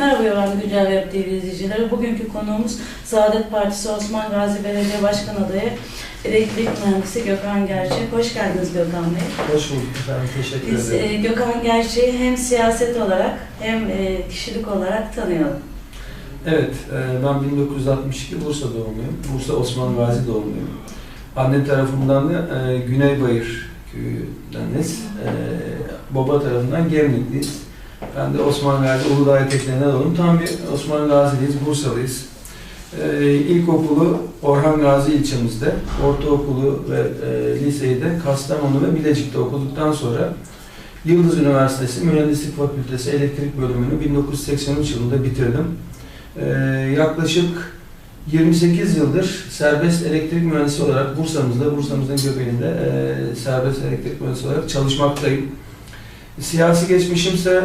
Merhaba Yalan Güncel Web TV izleyicileri. Bugünkü konuğumuz Saadet Partisi Osman Gazi Belediye Başkan adayı elektrik mühendisi Gökhan Gerçek. Hoş geldiniz Gökhan Bey. Hoş bulduk efendim, teşekkür Biz ederim. e, Gökhan Gerçek'i hem siyaset olarak hem e, kişilik olarak tanıyalım. Evet, e, ben 1962 Bursa doğumluyum. Bursa Osman Gazi doğumluyum. Anne tarafından da e, Güneybayır köyündeniz. E, baba tarafından Gemlikliyiz. Ben de Osman Gazi Uludağ eteklerinden doğdum. Tam bir Osman Gazi'liyiz, Bursalıyız. E, ilkokulu Orhan Gazi ilçemizde, ortaokulu ve e, liseyi de Kastamonu ve Bilecik'te okuduktan sonra Yıldız Üniversitesi Mühendislik Fakültesi Elektrik Bölümünü 1983 yılında bitirdim. Ee, yaklaşık 28 yıldır serbest elektrik mühendisi olarak Bursa'mızda, Bursa'mızın göbeğinde e, serbest elektrik mühendisi olarak çalışmaktayım. Siyasi geçmişimse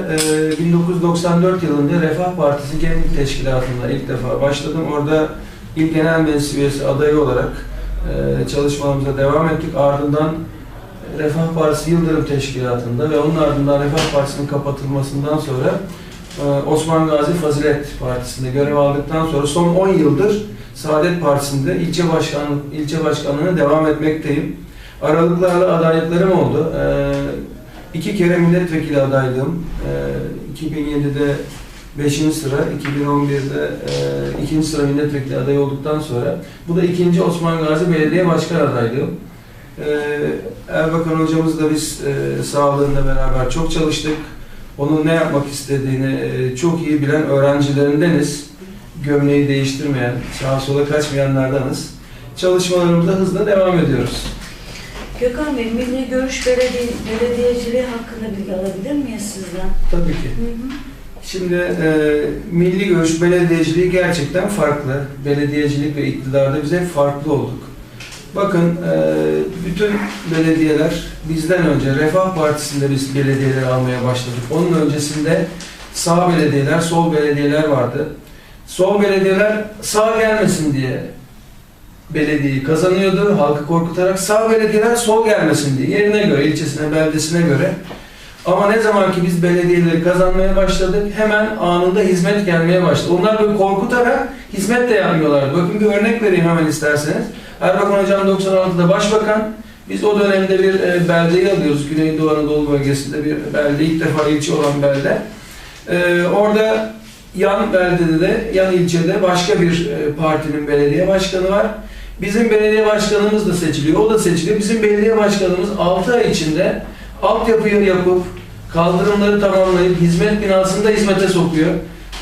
e, 1994 yılında Refah Partisi Genel Teşkilatı'nda ilk defa başladım. Orada İl Genel Meclis Üyesi adayı olarak e, çalışmalarımıza devam ettik. Ardından Refah Partisi Yıldırım Teşkilatı'nda ve onun ardından Refah Partisi'nin kapatılmasından sonra ee, Osman Gazi Fazilet Partisi'nde görev aldıktan sonra son 10 yıldır Saadet Partisi'nde ilçe başkanlık ilçe başkanlığına devam etmekteyim. Aralıklarla adaylıklarım oldu. Ee, iki kere milletvekili adaylığım. Ee, 2007'de 5. sıra, 2011'de e, 2. sıra milletvekili adayı olduktan sonra bu da ikinci Osman Gazi Belediye Başkan adaylığım. Ee, Erbakan hocamızla biz e, sağlığında beraber çok çalıştık onun ne yapmak istediğini e, çok iyi bilen öğrencilerindeniz. Gömleği değiştirmeyen, sağa sola kaçmayanlardanız. Çalışmalarımıza hızla devam ediyoruz. Gökhan Bey, Milli Görüş Belediye, Belediyeciliği hakkında bilgi alabilir miyiz sizden? Tabii ki. Hı hı. Şimdi e, milli görüş belediyeciliği gerçekten farklı. Belediyecilik ve iktidarda biz hep farklı olduk. Bakın e, bütün belediyeler bizden önce Refah Partisi'nde biz belediyeleri almaya başladık. Onun öncesinde sağ belediyeler, sol belediyeler vardı. Sol belediyeler sağ gelmesin diye belediyeyi kazanıyordu halkı korkutarak. Sağ belediyeler sol gelmesin diye yerine göre, ilçesine, beldesine göre. Ama ne zaman ki biz belediyeleri kazanmaya başladık hemen anında hizmet gelmeye başladı. Onlar böyle korkutarak hizmet de yapmıyorlardı. Bakın bir örnek vereyim hemen isterseniz. Erbakan Hocam 96'da başbakan. Biz o dönemde bir e, beldeyi alıyoruz. Güneydoğu Anadolu bölgesinde bir belde. ilk defa ilçe olan belde. E, orada yan beldede de, yan ilçede başka bir e, partinin belediye başkanı var. Bizim belediye başkanımız da seçiliyor. O da seçiliyor. Bizim belediye başkanımız 6 ay içinde altyapıyı yapıp, kaldırımları tamamlayıp, hizmet binasında hizmete sokuyor.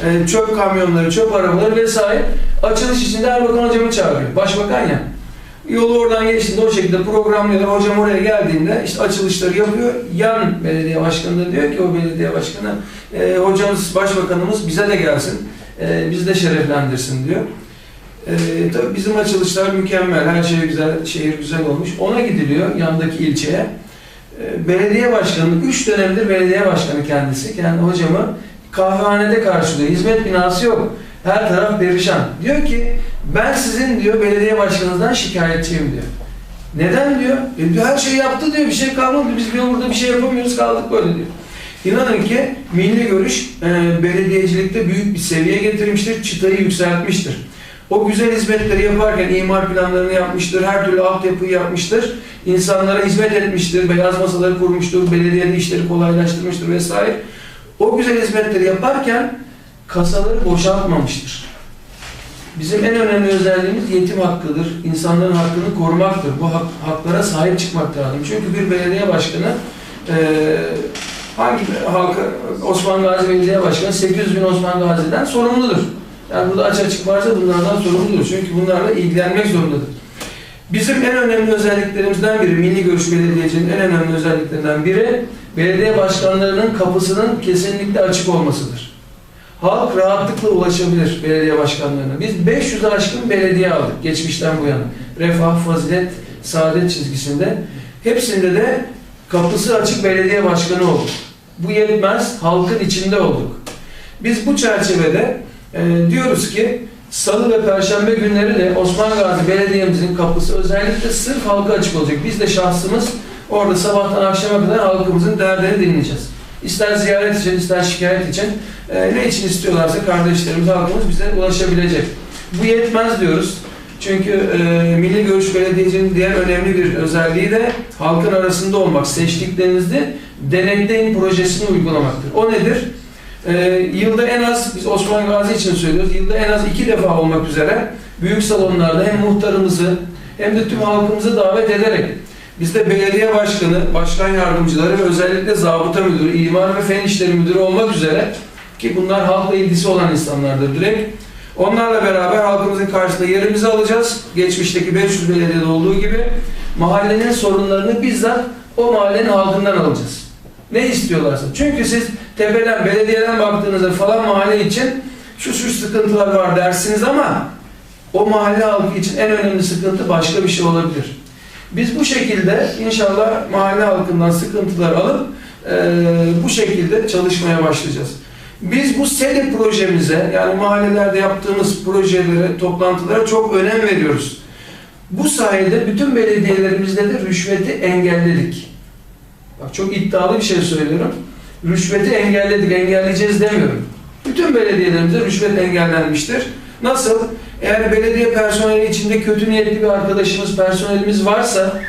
E, çöp kamyonları, çöp arabaları vesaire. Açılış içinde Erbakan hocamı çağırıyor. Başbakan ya. Yolu oradan geçtiğinde o şekilde programlıyorlar. Hocam oraya geldiğinde işte açılışları yapıyor. Yan belediye başkanı da diyor ki o belediye başkanı e, hocamız, başbakanımız bize de gelsin. E, bizi de şereflendirsin diyor. E, tabii bizim açılışlar mükemmel. Her şey güzel, şehir güzel olmuş. Ona gidiliyor yandaki ilçeye. E, belediye başkanı, 3 dönemdir belediye başkanı kendisi. Kendi hocamı kahvehanede karşılıyor. Hizmet binası yok. Her taraf perişan. Diyor ki ben sizin diyor belediye başkanınızdan şikayetçiyim diyor. Neden diyor? E, diyor her şeyi yaptı diyor. Bir şey kalmadı. Biz diyor burada bir şey yapamıyoruz kaldık böyle diyor. İnanın ki milli görüş e, belediyecilikte büyük bir seviye getirmiştir. Çıtayı yükseltmiştir. O güzel hizmetleri yaparken imar planlarını yapmıştır. Her türlü altyapıyı yapmıştır. İnsanlara hizmet etmiştir. Beyaz masaları kurmuştur. Belediyede işleri kolaylaştırmıştır vesaire. O güzel hizmetleri yaparken kasaları boşaltmamıştır. Bizim en önemli özelliğimiz yetim hakkıdır. İnsanların hakkını korumaktır. Bu hak, haklara sahip çıkmak lazım. Çünkü bir belediye başkanı e, hangi halka Osman Gazi Belediye Başkanı 800 bin Osman Gazi'den sorumludur. Yani burada aç açık varsa bunlardan sorumludur. Çünkü bunlarla ilgilenmek zorundadır. Bizim en önemli özelliklerimizden biri, Milli Görüş Belediyeciliğinin en önemli özelliklerinden biri, belediye başkanlarının kapısının kesinlikle açık olmasıdır. Halk rahatlıkla ulaşabilir belediye başkanlarına. Biz 500 aşkın belediye aldık geçmişten bu yana. Refah, fazilet, saadet çizgisinde. Hepsinde de kapısı açık belediye başkanı olduk. Bu yetmez, halkın içinde olduk. Biz bu çerçevede e, diyoruz ki Salı ve Perşembe günleri de Osman Gazi Belediye'mizin kapısı özellikle sırf halka açık olacak. Biz de şahsımız orada sabahtan akşama kadar halkımızın derdini dinleyeceğiz. ister ziyaret için, ister şikayet için e, ne için istiyorlarsa kardeşlerimiz, halkımız bize ulaşabilecek. Bu yetmez diyoruz. Çünkü e, Milli Görüş Belediyeci'nin diğer önemli bir özelliği de halkın arasında olmak. Seçtiklerinizde denetleyin projesini uygulamaktır. O nedir? E, yılda en az, biz Osman Gazi için söylüyoruz, yılda en az iki defa olmak üzere büyük salonlarda hem muhtarımızı hem de tüm halkımızı davet ederek bizde belediye başkanı, başkan yardımcıları ve özellikle zabıta müdürü, imar ve fen işleri müdürü olmak üzere ki bunlar halkla ilgisi olan insanlardır direkt. Onlarla beraber halkımızın karşısında yerimizi alacağız. Geçmişteki 500 belediyede olduğu gibi mahallenin sorunlarını bizzat o mahallenin halkından alacağız. Ne istiyorlarsa. Çünkü siz tepeden, belediyeden baktığınızda falan mahalle için şu şu sıkıntılar var dersiniz ama o mahalle halkı için en önemli sıkıntı başka bir şey olabilir. Biz bu şekilde inşallah mahalle halkından sıkıntılar alıp e, bu şekilde çalışmaya başlayacağız. Biz bu SEDE projemize yani mahallelerde yaptığımız projelere, toplantılara çok önem veriyoruz. Bu sayede bütün belediyelerimizde de rüşveti engelledik. Bak çok iddialı bir şey söylüyorum. Rüşveti engelledik, engelleyeceğiz demiyorum. Bütün belediyelerimizde rüşvet engellenmiştir. Nasıl? Eğer belediye personeli içinde kötü niyetli bir arkadaşımız, personelimiz varsa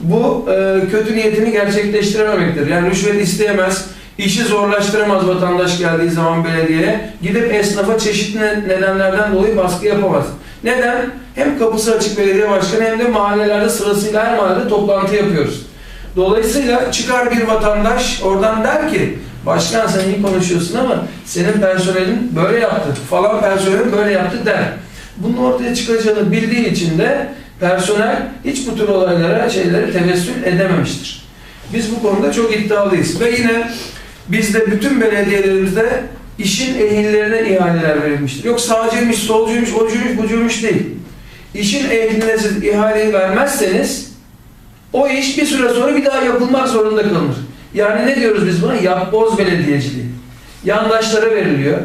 bu e, kötü niyetini gerçekleştirememektir. Yani rüşvet isteyemez, işi zorlaştıramaz vatandaş geldiği zaman belediyeye. Gidip esnafa çeşitli nedenlerden dolayı baskı yapamaz. Neden? Hem kapısı açık belediye başkanı hem de mahallelerde sırasıyla her mahallede toplantı yapıyoruz. Dolayısıyla çıkar bir vatandaş oradan der ki Başkan sen iyi konuşuyorsun ama senin personelin böyle yaptı, falan personelin böyle yaptı der. Bunun ortaya çıkacağını bildiği için de personel hiç bu tür olaylara, şeylere tevessül edememiştir. Biz bu konuda çok iddialıyız. Ve yine bizde bütün belediyelerimizde işin ehillerine ihaleler verilmiştir. Yok sağcıymış, solcuymuş, ocuymuş, bucuymuş değil. İşin ehline siz ihaleyi vermezseniz o iş bir süre sonra bir daha yapılmak zorunda kalır. Yani ne diyoruz biz buna? Yapboz belediyeciliği. Yandaşlara veriliyor,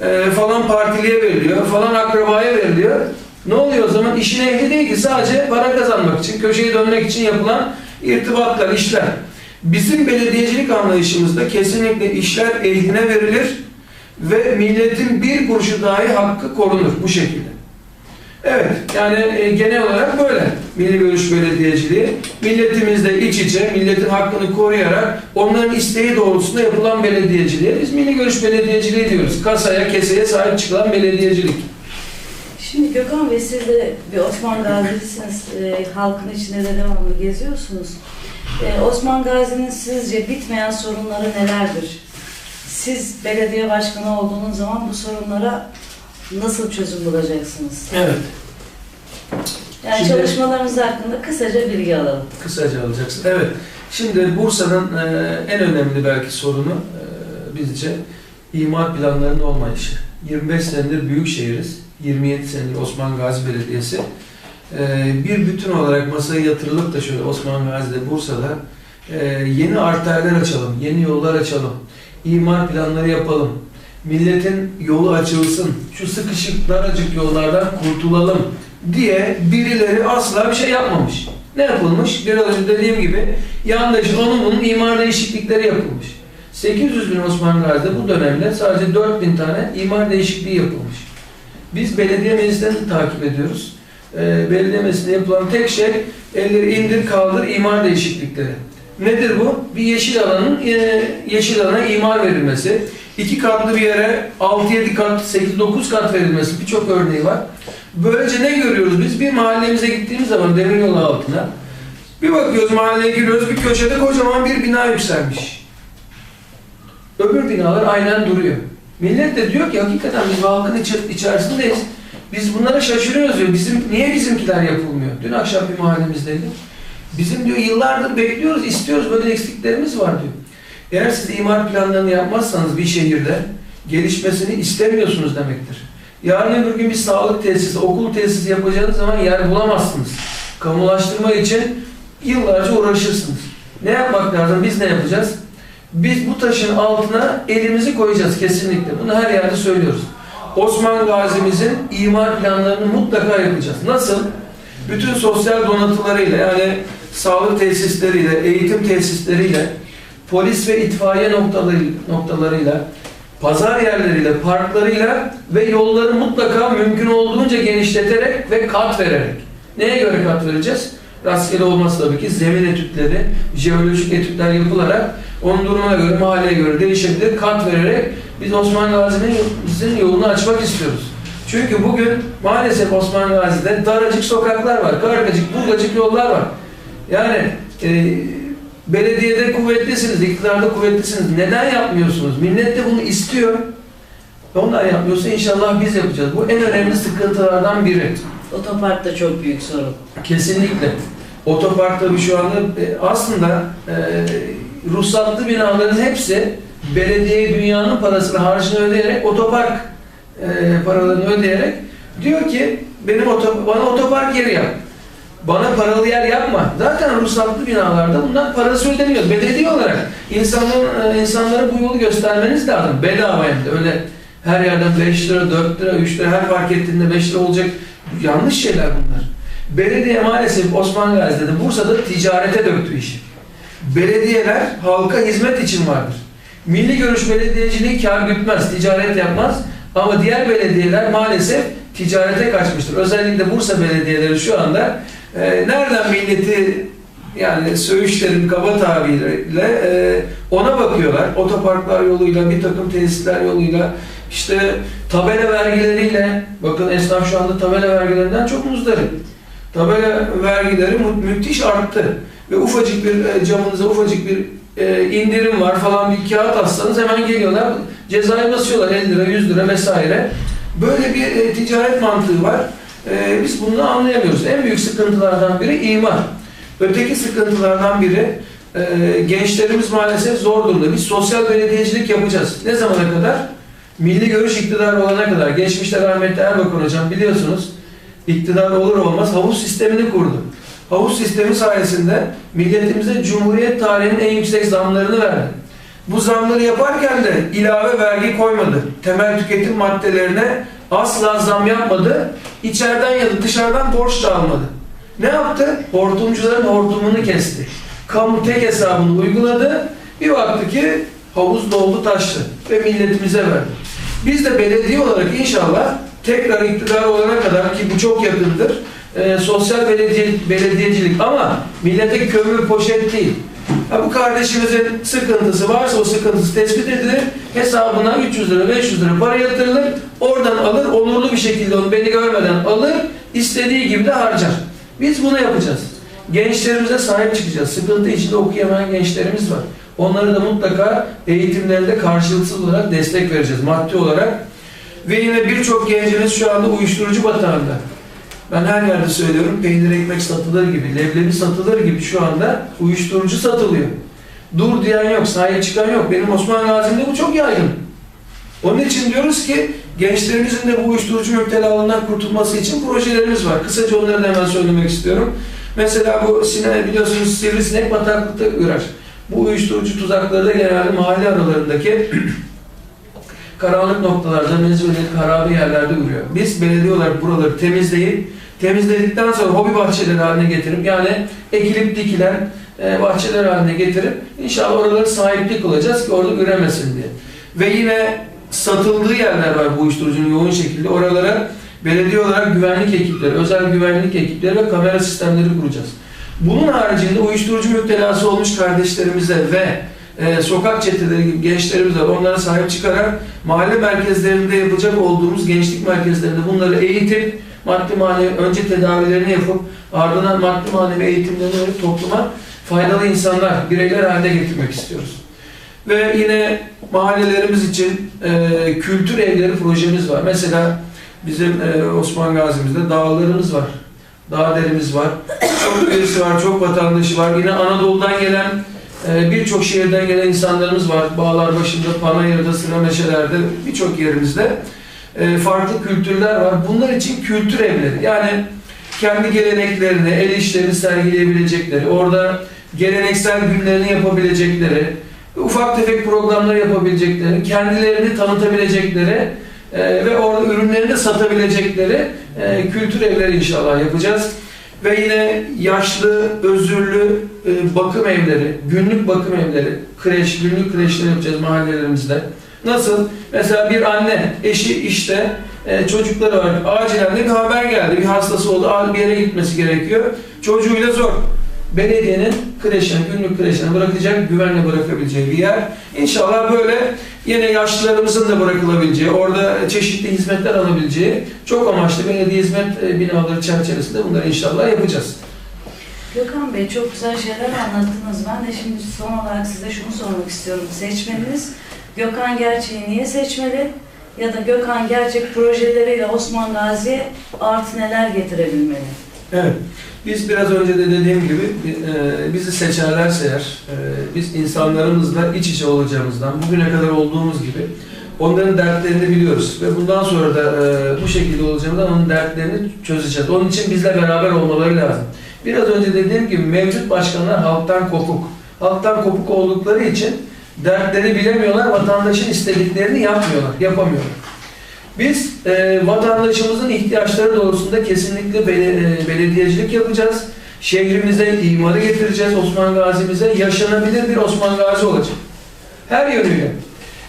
e, falan partiliye veriliyor, falan akrabaya veriliyor. Ne oluyor o zaman? İşin ehli değil ki sadece para kazanmak için, köşeyi dönmek için yapılan irtibatlar, işler. Bizim belediyecilik anlayışımızda kesinlikle işler ehline verilir ve milletin bir kuruşu dahi hakkı korunur bu şekilde. Evet, yani e, genel olarak böyle Milli Görüş Belediyeciliği. Milletimizle iç içe, milletin hakkını koruyarak onların isteği doğrultusunda yapılan belediyeciliğe biz Milli Görüş Belediyeciliği diyoruz. Kasaya, keseye sahip çıkılan belediyecilik. Şimdi Gökhan Bey siz de bir Osman Gazi'lisiniz. E, halkın içinde de devamlı geziyorsunuz. E, Osman Gazi'nin sizce bitmeyen sorunları nelerdir? Siz belediye başkanı olduğunuz zaman bu sorunlara nasıl çözüm bulacaksınız? Evet. Yani Şimdi- çalışmalarınız hakkında kısaca bilgi alalım. Kısaca alacaksın. Evet. Şimdi Bursa'nın e, en önemli belki sorunu e, bizce imar planlarının olmayışı. 25 senedir büyük şehiriz. 27 senedir Osman Gazi Belediyesi. E, bir bütün olarak masaya yatırılıp da şöyle Osman Gazi'de Bursa'da e, yeni arterler açalım, yeni yollar açalım, imar planları yapalım, milletin yolu açılsın, şu sıkışık daracık yollardan kurtulalım diye birileri asla bir şey yapmamış. Ne yapılmış? Biraz önce dediğim gibi yandaşın onun bunun imar değişiklikleri yapılmış. 800 bin Osman Gazi'de bu dönemde sadece 4000 tane imar değişikliği yapılmış. Biz belediye meclislerini takip ediyoruz. Ee, belediye meclisinde yapılan tek şey elleri indir kaldır imar değişiklikleri. Nedir bu? Bir yeşil alanın e, yeşil alana imar verilmesi. İki katlı bir yere 6-7 kat, 8-9 kat verilmesi birçok örneği var. Böylece ne görüyoruz biz? Bir mahallemize gittiğimiz zaman demiryolu altına bir bakıyoruz mahalleye giriyoruz bir köşede kocaman bir bina yükselmiş. Öbür binalar aynen duruyor. Millet de diyor ki hakikaten biz halkın içerisindeyiz. Biz bunlara şaşırıyoruz diyor. Bizim, niye bizimkiler yapılmıyor? Dün akşam bir mahallemizdeydim. Bizim diyor yıllardır bekliyoruz, istiyoruz böyle eksiklerimiz var diyor. Eğer siz imar planlarını yapmazsanız bir şehirde gelişmesini istemiyorsunuz demektir. Yarın öbür gün bir sağlık tesisi, okul tesisi yapacağınız zaman yer bulamazsınız. Kamulaştırma için yıllarca uğraşırsınız. Ne yapmak lazım? Biz ne yapacağız? Biz bu taşın altına elimizi koyacağız kesinlikle. Bunu her yerde söylüyoruz. Osman Gazi'mizin imar planlarını mutlaka yapacağız. Nasıl? Bütün sosyal donatılarıyla yani sağlık tesisleriyle, eğitim tesisleriyle polis ve itfaiye noktaları, noktalarıyla, pazar yerleriyle, parklarıyla ve yolları mutlaka mümkün olduğunca genişleterek ve kat vererek. Neye göre kat vereceğiz? Rastgele olmaz tabii ki. Zemin etütleri, jeolojik etütler yapılarak onun durumuna göre, mahalleye göre değişebilir. Kat vererek biz Osman Gazi'nin yolunu açmak istiyoruz. Çünkü bugün maalesef Osman Gazi'de daracık sokaklar var, kargacık, burgacık yollar var. Yani e, belediyede kuvvetlisiniz, iktidarda kuvvetlisiniz. Neden yapmıyorsunuz? Millet de bunu istiyor. Onlar yapmıyorsa inşallah biz yapacağız. Bu en önemli sıkıntılardan biri. Otopark da çok büyük sorun. Kesinlikle. Otopark tabii şu anda e, aslında e, ruhsatlı binaların hepsi belediye dünyanın parasını harcını ödeyerek otopark e, paralarını ödeyerek diyor ki benim oto, bana otopark yeri yap. Bana paralı yer yapma. Zaten ruhsatlı binalarda bundan parası ödeniyor. Belediye olarak insanların, e, insanlara bu yolu göstermeniz lazım. Bedava hem de. Öyle her yerden 5 lira, 4 lira, 3 lira her fark ettiğinde 5 lira olacak. Yanlış şeyler bunlar. Belediye maalesef Osman Gazi'de de Bursa'da ticarete döktü işi. Belediyeler halka hizmet için vardır. Milli görüş belediyeciliği kar gütmez, ticaret yapmaz. Ama diğer belediyeler maalesef ticarete kaçmıştır. Özellikle Bursa belediyeleri şu anda e, nereden milleti yani söğüşlerin kaba tabiriyle e, ona bakıyorlar. Otoparklar yoluyla, bir takım tesisler yoluyla, işte tabela vergileriyle, bakın esnaf şu anda tabela vergilerinden çok muzdarip. Tabela vergileri mü- müthiş arttı. Ve ufacık bir e, camınıza ufacık bir e, indirim var falan bir kağıt atsanız hemen geliyorlar. Cezayı basıyorlar 50 lira, 100 lira vesaire. Böyle bir e, ticaret mantığı var. E, biz bunu anlayamıyoruz. En büyük sıkıntılardan biri imar. Öteki sıkıntılardan biri e, gençlerimiz maalesef zor durumda. Biz sosyal belediyecilik yapacağız. Ne zamana kadar? Milli görüş iktidarı olana kadar. Geçmişte rahmetli Erbakan hocam biliyorsunuz iktidar olur olmaz havuz sistemini kurdu. Havuz sistemi sayesinde milletimize Cumhuriyet tarihinin en yüksek zamlarını verdi. Bu zamları yaparken de ilave vergi koymadı. Temel tüketim maddelerine asla zam yapmadı. İçeriden ya da dışarıdan borç da almadı. Ne yaptı? Hortumcuların hortumunu kesti. Kamu tek hesabını uyguladı. Bir baktı ki havuz doldu taştı ve milletimize verdi. Biz de belediye olarak inşallah tekrar iktidar olana kadar ki bu çok yakındır. e, sosyal belediye, belediyecilik ama millete kömür poşet değil. Ha, bu kardeşimizin sıkıntısı varsa o sıkıntısı tespit edilir. Hesabına 300 lira 500 lira para yatırılır. Oradan alır onurlu bir şekilde onu beni görmeden alır. istediği gibi de harcar. Biz bunu yapacağız. Gençlerimize sahip çıkacağız. Sıkıntı içinde okuyamayan gençlerimiz var. Onları da mutlaka eğitimlerinde karşılıksız olarak destek vereceğiz maddi olarak. Ve yine birçok gencimiz şu anda uyuşturucu batağında. Ben her yerde söylüyorum peynir ekmek satılır gibi, leblebi satılır gibi şu anda uyuşturucu satılıyor. Dur diyen yok, sahip çıkan yok. Benim Osman Gazi'mde bu çok yaygın. Onun için diyoruz ki gençlerimizin de bu uyuşturucu müptelalığından kurtulması için projelerimiz var. Kısaca onları da hemen söylemek istiyorum. Mesela bu sine, biliyorsunuz sivrisinek bataklıkta ürer. Bu uyuşturucu tuzakları da genelde mahalle aralarındaki karanlık noktalarda, mezbeli, harabe yerlerde ürüyor. Biz belediye olarak buraları temizleyip, temizledikten sonra hobi bahçeleri haline getirip, yani ekilip dikilen e, bahçeler haline getirip, inşallah oraları sahiplik olacağız ki orada üremesin diye. Ve yine satıldığı yerler var bu uyuşturucunun yoğun şekilde. Oralara belediye olarak güvenlik ekipleri, özel güvenlik ekipleri ve kamera sistemleri kuracağız. Bunun haricinde uyuşturucu müptelası olmuş kardeşlerimize ve e, sokak çeteleri gibi gençlerimiz var. Onlara sahip çıkarak mahalle merkezlerinde yapacak olduğumuz gençlik merkezlerinde bunları eğitip maddi manevi önce tedavilerini yapıp ardından maddi manevi eğitimlerini verip topluma faydalı insanlar, bireyler haline getirmek istiyoruz. Ve yine mahallelerimiz için e, kültür evleri projemiz var. Mesela bizim e, Osman Gazi'mizde dağlarımız var. Dağ derimiz var. Çok üyesi var, çok vatandaşı var. Yine Anadolu'dan gelen ee, Birçok şehirden gelen insanlarımız var. Bağlar başında, Panayır'da, Sırameşeler'de, birçok yerimizde. Ee, Farklı kültürler var. Bunlar için kültür evleri. Yani kendi geleneklerini, el işlerini sergileyebilecekleri, orada geleneksel günlerini yapabilecekleri, ufak tefek programlar yapabilecekleri, kendilerini tanıtabilecekleri e, ve orada ürünlerini satabilecekleri e, kültür evleri inşallah yapacağız. Ve yine yaşlı, özürlü e, bakım evleri, günlük bakım evleri, kreş, günlük kreşler yapacağız mahallelerimizde. Nasıl? Mesela bir anne, eşi işte, e, çocukları var. Acilen de bir haber geldi. Bir hastası oldu, acil bir yere gitmesi gerekiyor. Çocuğuyla zor. Belediyenin kreşine, günlük kreşine bırakacak, güvenle bırakabileceği bir yer. İnşallah böyle yine yaşlılarımızın da bırakılabileceği, orada çeşitli hizmetler alabileceği çok amaçlı belediye hizmet e, binaları çerçevesinde bunları inşallah yapacağız. Gökhan Bey çok güzel şeyler anlattınız. Ben de şimdi son olarak size şunu sormak istiyorum. Seçmeniniz Gökhan Gerçek'i niye seçmeli? Ya da Gökhan Gerçek projeleriyle Osman Gazi'ye artı neler getirebilmeli? Evet. Biz biraz önce de dediğim gibi e, bizi seçerlerse eğer, e, biz insanlarımızla iç içe olacağımızdan, bugüne kadar olduğumuz gibi onların dertlerini biliyoruz ve bundan sonra da e, bu şekilde olacağımızdan onun dertlerini çözeceğiz. Onun için bizle beraber olmaları lazım. Biraz önce dediğim gibi mevcut başkanlar halktan kopuk. Halktan kopuk oldukları için dertleri bilemiyorlar, vatandaşın istediklerini yapmıyorlar, yapamıyorlar. Biz e, vatandaşımızın ihtiyaçları doğrultusunda kesinlikle bele- e, belediyecilik yapacağız. Şehrimize imarı getireceğiz, Osman Gazi'mize yaşanabilir bir Osman Gazi olacak. Her yönüyle.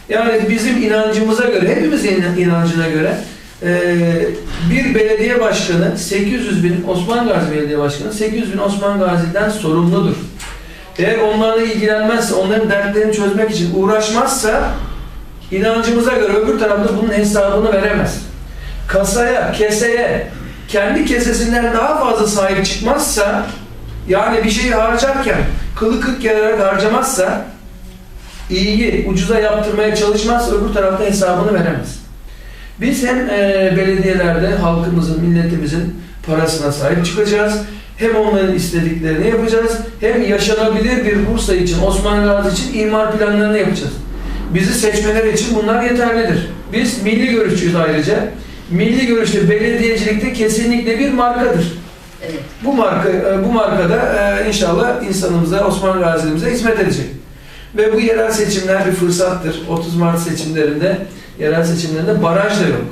Yani bizim inancımıza göre, hepimizin inan- inancına göre e, bir belediye başkanı 800 bin, Osman Gazi Belediye Başkanı 800 bin Osman Gazi'den sorumludur. Eğer onlarla ilgilenmezse, onların dertlerini çözmek için uğraşmazsa inancımıza göre öbür tarafta bunun hesabını veremez. Kasaya, keseye, kendi kesesinden daha fazla sahip çıkmazsa, yani bir şeyi harcarken kılı kırk kere harcamazsa, iyiyi ucuza yaptırmaya çalışmazsa öbür tarafta hesabını veremez. Biz hem e, belediyelerde halkımızın, milletimizin parasına sahip çıkacağız, hem onların istediklerini yapacağız, hem yaşanabilir bir Bursa için, Osman Gazi için imar planlarını yapacağız. Bizi seçmeler için bunlar yeterlidir. Biz milli görüşçüyüz ayrıca. Milli görüşte belediyecilikte kesinlikle bir markadır. Evet. Bu marka e, bu markada e, inşallah insanımıza, Osman Gazi'mize hizmet edecek. Ve bu yerel seçimler bir fırsattır. 30 Mart seçimlerinde, yerel seçimlerinde baraj da yok.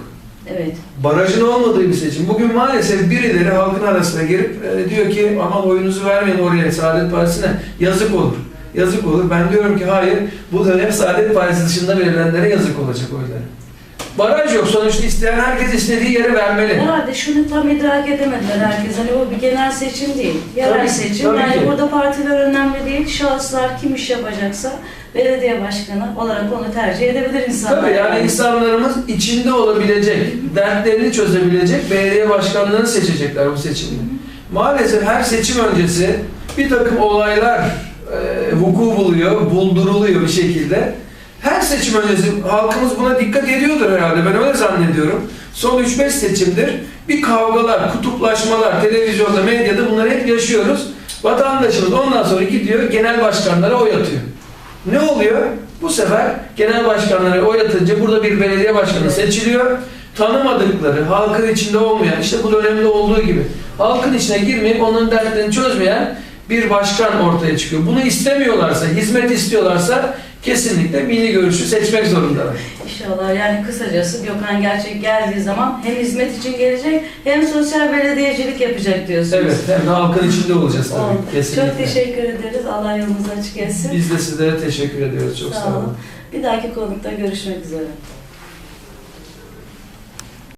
Evet. Barajın olmadığı bir seçim. Bugün maalesef birileri halkın arasına girip e, diyor ki aman oyunuzu vermeyin oraya Saadet Partisi'ne yazık olur. Yazık olur. Ben diyorum ki hayır bu dönem Saadet Partisi dışında verilenlere yazık olacak oyları. Baraj yok. Sonuçta isteyen herkes istediği yere vermeli. Herhalde şunu tam idrak edemediler herkes. Hani o bir genel seçim değil. Yerel Tabii, seçim. tabii yani ki. burada partiler önemli değil. Şahıslar kim iş yapacaksa belediye başkanı olarak onu tercih edebilir insanlar. Tabii yani insanlarımız içinde olabilecek, dertlerini çözebilecek belediye başkanlarını seçecekler bu seçimde. Maalesef her seçim öncesi bir takım olaylar vuku buluyor, bulduruluyor bir şekilde. Her seçim öncesi halkımız buna dikkat ediyordur herhalde. Ben öyle zannediyorum. Son 3-5 seçimdir bir kavgalar, kutuplaşmalar, televizyonda, medyada bunları hep yaşıyoruz. Vatandaşımız ondan sonra gidiyor genel başkanlara oy atıyor. Ne oluyor? Bu sefer genel başkanlara oy atınca burada bir belediye başkanı seçiliyor. Tanımadıkları, halkın içinde olmayan, işte bu dönemde olduğu gibi halkın içine girmeyip onun dertlerini çözmeyen bir başkan ortaya çıkıyor. Bunu istemiyorlarsa, hizmet istiyorlarsa kesinlikle milli görüşü seçmek zorundalar. İnşallah yani kısacası Gökhan Gerçek geldiği zaman hem hizmet için gelecek hem sosyal belediyecilik yapacak diyorsunuz. Evet, hem de halkın içinde olacağız Oldu. tabii. Kesinlikle. Çok teşekkür ederiz. Allah yolunuzu açık etsin. Biz de sizlere teşekkür ediyoruz. Çok Sağ sağ olun. olun. Bir dahaki konukta görüşmek üzere.